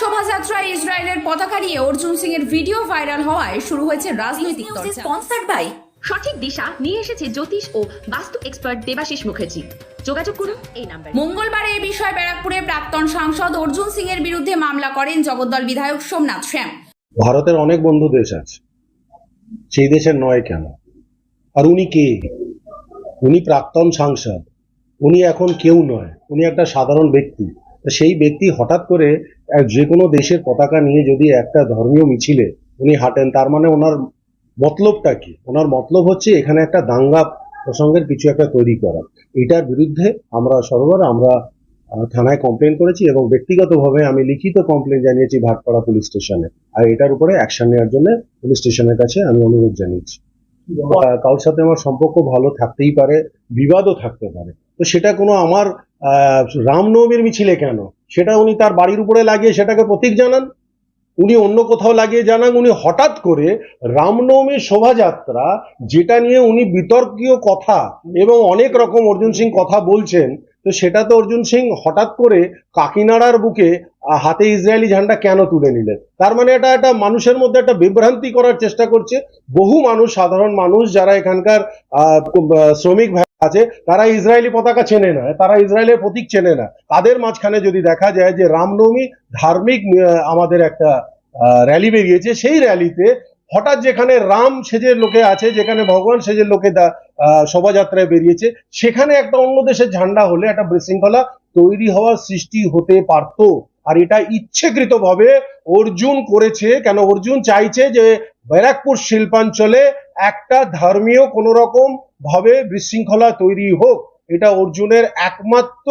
শোভাযাত্রায় ইসরায়েলের পতাকা নিয়ে অর্জুন সিং এর ভিডিও ভাইরাল হওয়ায় শুরু হয়েছে রাজনৈতিক চর্চা। স্পন্সার্ড বাই সঠিক দিশা নিয়ে এসেছে জ্যোতিষ ও বাস্তু এক্সপার্ট দেবাশিস মুখার্জি। যোগাযোগ করুন এই নাম্বারে। মঙ্গলবার এই বিষয়ে ব্যারাকপুরে প্রাক্তন সাংসদ অর্জুন সিং এর বিরুদ্ধে মামলা করেন জগদ্দল বিধায়ক সোমনাথ শ্যাম। ভারতের অনেক বন্ধু দেশ আছে। সেই দেশের নয় কেন? আর উনি কে? উনি প্রাক্তন সাংসদ। উনি এখন কেউ নয়। উনি একটা সাধারণ ব্যক্তি। সেই ব্যক্তি হঠাৎ করে যে কোনো দেশের পতাকা নিয়ে যদি একটা ধর্মীয় মিছিলে উনি হাঁটেন তার মানে ওনার মতলবটা কি? ওনার মতলব হচ্ছে এখানে একটা দাঙ্গা প্রসঙ্গের কিছু একটা তৈরি করা। এটার বিরুদ্ধে আমরা সরোবর আমরা থানায় কমপ্লেন করেছি এবং ব্যক্তিগতভাবে আমি লিখিত কমপ্লেন জানিয়েছি ভাটপাড়া পুলিশ স্টেশনে। আর এটার উপরে অ্যাকশন নেওয়ার জন্য পুলিশ স্টেশনের কাছে আমি অনুরোধ জানিয়েছি। কারোর সাথে আমার সম্পর্ক ভালো থাকতেই পারে বিবাদও থাকতে পারে। তো সেটা কোনো আমার রামনবমীর মিছিলে কেন? সেটা উনি তার বাড়ির উপরে লাগিয়ে সেটাকে প্রতীক জানান। উনি অন্য কোথাও লাগিয়ে জানান, উনি হঠাৎ করে রামনবমীর শোভাযাত্রা, যেটা নিয়ে উনি বিতর্কীয় কথা এবং অনেক রকম অর্জুন সিং কথা বলছেন, তো সেটা তো অর্জুন সিং হঠাৎ করে কাকিনাড়ার বুকে হাতে ইসরায়েলি ঝান্ডা কেন তুলে নিলেন? তার মানে এটা একটা মানুষের মধ্যে একটা বিভ্রান্তি করার চেষ্টা করছে। বহু মানুষ, সাধারণ মানুষ যারা এখানকার শ্রমিক আছে, তারা ইসরায়েলি পতাকা চেনে না, তারা ইসরায়েলের প্রতীক চেনে না। তাদের মাঝখানে যদি দেখা যায় যে রামনবমী ধার্মিক আমাদের একটা র্যালি বেরিয়েছে, সেই র্যালিতে হঠাৎ যেখানে রাম সেজের লোকে আছে, যেখানে ভগবান সেজের লোকে শোভাযাত্রায় বেরিয়েছে, সেখানে একটা অন্য দেশের ঝান্ডা হলে একটা বিশৃঙ্খলা তৈরি হওয়ার সৃষ্টি হতে পারত। আর এটা ইচ্ছেকৃতভাবে অর্জুন করেছে। কেন? অর্জুন চাইছে যে ব্যারাকপুর শিল্পাঞ্চলে একটা ধর্মীয় কোন রকম ভাবে বিশৃঙ্খলা তৈরি হোক এটা অর্জুনের একমাত্র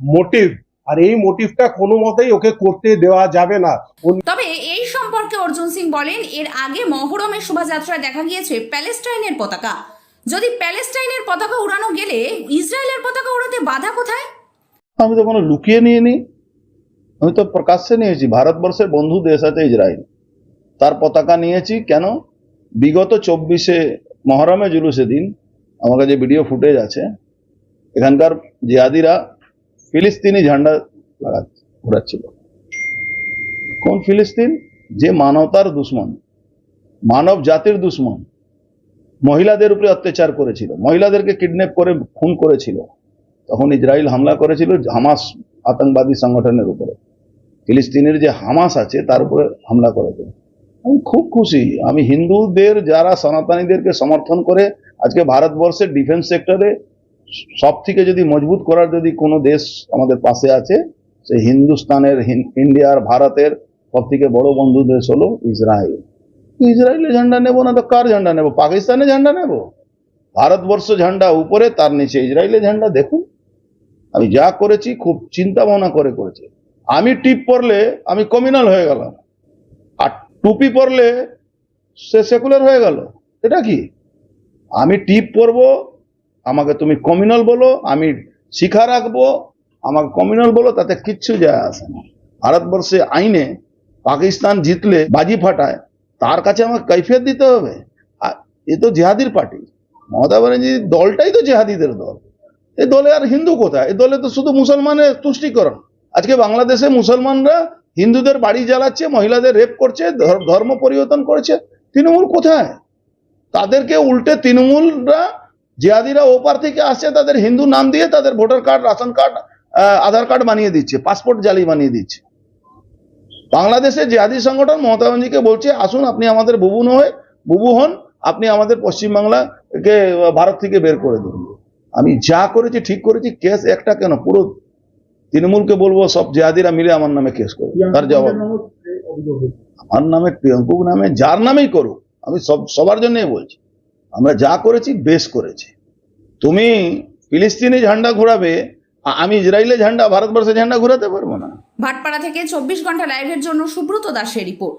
মোটিভ আর এই মোটিভটা কোনো মতেই ওকে করতে দেওয়া যাবে না। তবে এই সম্পর্কে অর্জুন সিং বলেন এর আগে মহরমের শোভাযাত্রায় দেখা গিয়েছে প্যালেস্টাইনের পতাকা। যদি প্যালেস্টাইনের পতাকা উড়ানো গেলে ইসরায়েলের পতাকা উড়াতে বাধা কোথায়? আমি তো কোনো লুকিয়ে নিয়ে নি আমি তো প্রকাশ্যে নিয়েছি। ভারতবর্ষের বন্ধু দেশ আছে ইসরায়েল। তার পতাকা নিয়েছি। কেন? বিগত চব্বিশে মহরমে জুলুসে দিন আমার কাছে ভিডিও ফুটেজ আছে। এখানকার জিহাদিরা ফিলিস্তিনি ঝান্ডা লাগা ঘোরাচ্ছিল। কোন ফিলিস্তিন? যে মানবতার দুশ্মন, মানব জাতির দুশ্মন, মহিলাদের উপরে অত্যাচার করেছিল, মহিলাদেরকে কিডন্যাপ করে, খুন করেছিল। তখন ইসরায়েল হামলা করেছিল হামাস আতঙ্কবাদী সংগঠনের উপরে। ফিলিস্তিনের যে হামাস আছে, তার উপরে হামলা করেছে আমি খুব খুশি। আমি হিন্দুদের যারা সনাতনীদেরকে সমর্থন করে আজকে ভারতবর্ষের ডিফেন্স সেক্টরে সব থেকে যদি মজবুত করার যদি কোনো দেশ আমাদের পাশে আছে, সে হিন্দুস্তানের ইন্ডিয়ার, ভারতের সব থেকে বড় বন্ধু দেশ হলো ইসরায়েল। ইসরায়েলের ঝান্ডা নেব না তো কার ঝান্ডা নেব? পাকিস্তানের ঝান্ডা নেব? ভারতবর্ষ ঝান্ডা উপরে, তার নিচে ইসরায়েলের ঝান্ডা দেখুন। আমি যা করেছি, খুব চিন্তা ভাবনা করে করেছি। আমি টিপ পড়লে আমি কমিউনাল হয়ে গেলাম। টুপি পরলে সে সেকুলার হয়ে গেল। এটা কি? আমি টিপ পরবো, আমাকে তুমি কমিউনাল বলো, আমি শিখা রাখব, আমাকে কমিউনাল বলো, তাতে কিচ্ছু যায় আসে না। ভারতবর্ষে আইনে পাকিস্তান জিতলে বাজি ফাটায়, তার কাছে আমাকে কৈফিয়ত দিতে হবে। এ তো জেহাদির পার্টি। মমতা ব্যানার্জির দলটাই তো জেহাদিদের দল। এ দলে আর হিন্দু কোথায়? এ দলে তো শুধু মুসলমানের তুষ্টিকরণ। আজকে বাংলাদেশে মুসলমানরা হিন্দুদের বাড়ি জ্বালাচ্ছে, মহিলাদের রেপ করছে, ধর- ধর্ম পরিবর্তন করেছে। তৃণমূল কোথায়? তাদেরকে উল্টে তৃণমূলরা জিহাদিরা ওপার থেকে আসছে, তাদের হিন্দু নাম দিয়ে তাদের voter card, ration card Aadhaar card বানিয়ে দিচ্ছে, পাসপোর্ট জালি বানিয়ে দিচ্ছে। বাংলাদেশে জিহাদি সংগঠন মমতা ব্যানার্জিকে বলছে, আসুন, আপনি আমাদের বুবু নয় বুবু হন, আপনি আমাদের পশ্চিমবাংলাকে, ভারত থেকে বের করে দিন। আমি যা করেছি, ঠিক করেছি, কেস একটা কেন? পুরো তৃণমূলকে বলব সব জেহাদিরা মিলে আমার নামে কেস করো তার জবাব। আমার নামে প্রিয়াঙ্কুক নামে যার নামেই করুক আমি সব সবার জন্যই বলছি। আমরা যা করেছি বেশ করেছি। তুমি ফিলিস্তিনি ঝান্ডা ঘোরাবে আমি ইসরায়েলে ঝান্ডা ভারতবর্ষে ঝান্ডা ঘোরাতে পারব না। ভাটপাড়া থেকে চব্বিশ ঘণ্টা লাইভের জন্য সুব্রত দাসের report.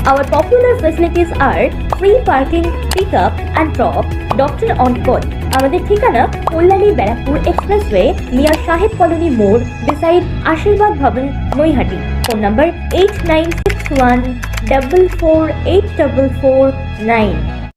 Our popular facilities are free parking, pick up and drop, doctor on call. আমাদের ঠিকানা কল্যাণী ব্যারাকপুর এক্সপ্রেসওয়ে মিয়া সাহেব কলোনি মোড় beside Ashirbad Bhavan Naihati phone number eight nine six one double four eight double four nine